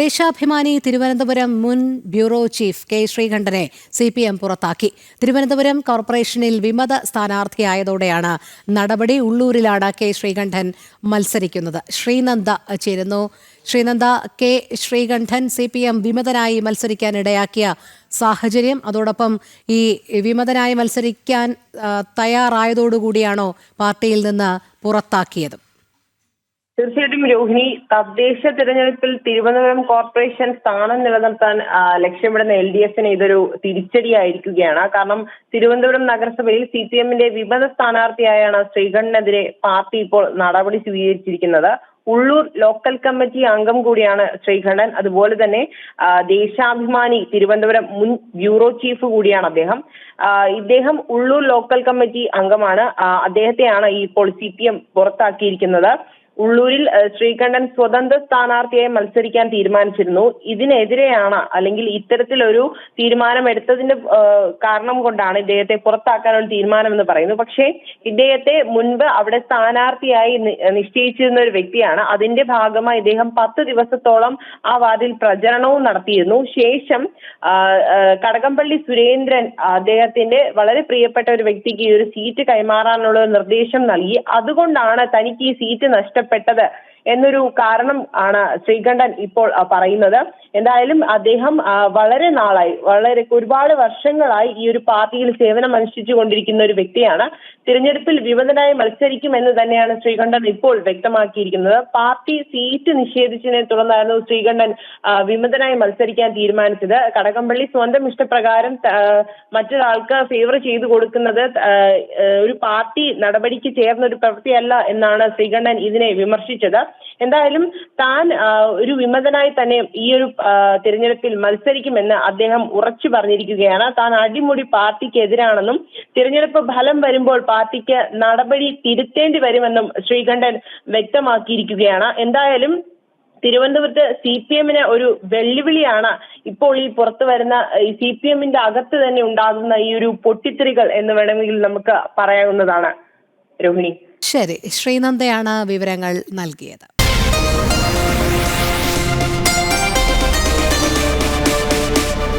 ദേശാഭിമാനി തിരുവനന്തപുരം മുൻ bureau chief K ശ്രീകണ്ഠനെ C P M പുറത്താക്കി. തിരുവനന്തപുരം കോർപ്പറേഷനിൽ വിമത സ്ഥാനാർത്ഥിയായതോടെയാണ് നടപടി ഉള്ളൂരിലാണ് കെ ശ്രീകണ്ഠൻ മത്സരിക്കുന്നത്. ശ്രീനന്ദ ചേരുന്നു. Sreenanda K Sreekantan C P M വിമതനായി മത്സരിക്കാനിടയാക്കിയ സാഹചര്യം അതോടൊപ്പം ഈ വിമതനായി മത്സരിക്കാൻ തയ്യാറായതോടുകൂടിയാണോ പാർട്ടിയിൽ നിന്ന് പുറത്താക്കിയത്? തീർച്ചയായിട്ടും രോഹിണി തദ്ദേശ തിരഞ്ഞെടുപ്പിൽ തിരുവനന്തപുരം കോർപ്പറേഷൻ സ്ഥാനം നിലനിർത്താൻ ലക്ഷ്യമിടുന്ന എൽ ഡി എഫിന് ഇതൊരു തിരിച്ചടിയായിരിക്കുകയാണ്. കാരണം തിരുവനന്തപുരം നഗരസഭയിൽ സി പി എമ്മിന്റെ വിമത സ്ഥാനാർത്ഥിയായാണ് ശ്രീകണ്ഠനെതിരെ പാർട്ടി ഇപ്പോൾ നടപടി സ്വീകരിച്ചിരിക്കുന്നത്. ഉള്ളൂർ ലോക്കൽ കമ്മിറ്റി അംഗം കൂടിയാണ് ശ്രീകണ്ഠൻ. അതുപോലെ തന്നെ ദേശാഭിമാനി തിരുവനന്തപുരം മുൻ ബ്യൂറോ ചീഫ് കൂടിയാണ് അദ്ദേഹം. ഇദ്ദേഹം ഉള്ളൂർ ലോക്കൽ കമ്മിറ്റി അംഗമാണ്. അദ്ദേഹത്തെയാണ് ഇപ്പോൾ സി പി എം പുറത്താക്കിയിരിക്കുന്നത്. ഉള്ളൂരിൽ ശ്രീകണ്ഠൻ സ്വതന്ത്ര സ്ഥാനാർത്ഥിയായി മത്സരിക്കാൻ തീരുമാനിച്ചിരുന്നു. ഇതിനെതിരെയാണ് അല്ലെങ്കിൽ ഇത്തരത്തിലൊരു തീരുമാനം എടുത്തതിന്റെ കാരണം കൊണ്ടാണ് ഇദ്ദേഹത്തെ പുറത്താക്കാനുള്ള തീരുമാനം എന്ന് പറയുന്നു പക്ഷേ ഇദ്ദേഹത്തെ മുൻപ് അവിടെ സ്ഥാനാർത്ഥിയായി നിശ്ചയിച്ചിരുന്ന ഒരു വ്യക്തിയാണ്. അതിന്റെ ഭാഗമായി ഇദ്ദേഹം പത്ത് ദിവസത്തോളം ആ വാർഡിൽ പ്രചരണവും നടത്തിയിരുന്നു. ശേഷം കടകംപള്ളി സുരേന്ദ്രൻ അദ്ദേഹത്തിന്റെ വളരെ പ്രിയപ്പെട്ട ഒരു വ്യക്തിക്ക് ഈ ഒരു സീറ്റ് കൈമാറാനുള്ള നിർദ്ദേശം നൽകി. അതുകൊണ്ടാണ് തനിക്ക് ഈ സീറ്റ് നഷ്ടപ്പെട്ടത്. ആവശ്യപ്പെട്ടത് എന്നൊരു കാരണം ആണ് ശ്രീകണ്ഠൻ ഇപ്പോൾ പറയുന്നത്. എന്തായാലും അദ്ദേഹം വളരെ നാളായി വളരെ ഒരുപാട് വർഷങ്ങളായി ഈ ഒരു പാർട്ടിയിൽ സേവനം അനുഷ്ഠിച്ചു കൊണ്ടിരിക്കുന്ന ഒരു വ്യക്തിയാണ്. തിരഞ്ഞെടുപ്പിൽ വിമതനായി മത്സരിക്കുമെന്ന് തന്നെയാണ് ശ്രീകണ്ഠൻ ഇപ്പോൾ വ്യക്തമാക്കിയിരിക്കുന്നത്. പാർട്ടി സീറ്റ് നിഷേധിച്ചതിനെ തുടർന്നായിരുന്നു ശ്രീകണ്ഠൻ വിമതനായി മത്സരിക്കാൻ തീരുമാനിച്ചത്. കടകംപള്ളി സ്വന്തം ഇഷ്ടപ്രകാരം മറ്റൊരാൾക്ക് ഫേവർ ചെയ്തു കൊടുക്കുന്നത് ഒരു പാർട്ടി നടപടിക്ക് ചേർന്ന ഒരു പ്രവൃത്തിയല്ല എന്നാണ് ശ്രീകണ്ഠൻ ഇതിനെ വിമർശിച്ചത്. എന്തായാലും താൻ ഒരു വിമതനായി തന്നെ ഈ ഒരു തിരഞ്ഞെടുപ്പിൽ മത്സരിക്കുമെന്ന് അദ്ദേഹം ഉറച്ചു പറഞ്ഞിരിക്കുകയാണ്. താൻ അടിമുടി പാർട്ടിക്ക് എതിരാണെന്നും തിരഞ്ഞെടുപ്പ് ഫലം വരുമ്പോൾ പാർട്ടിക്ക് നടപടി തിരുത്തേണ്ടി വരുമെന്നും ശ്രീകണ്ഠൻ വ്യക്തമാക്കിയിരിക്കുകയാണ്. എന്തായാലും തിരുവനന്തപുരത്ത് സി പി എമ്മിന് ഒരു വെല്ലുവിളിയാണ് ഇപ്പോൾ ഈ പുറത്തു വരുന്ന സി പി എമ്മിന്റെ അകത്ത് തന്നെ ഉണ്ടാകുന്ന ഈ ഒരു പൊട്ടിത്തെറികൾ എന്ന് വേണമെങ്കിൽ നമുക്ക് പറയാവുന്നതാണ്. രോഹിണി. ശരി ശ്രീനന്ദയാണ് വിവരങ്ങൾ നൽകിയത്.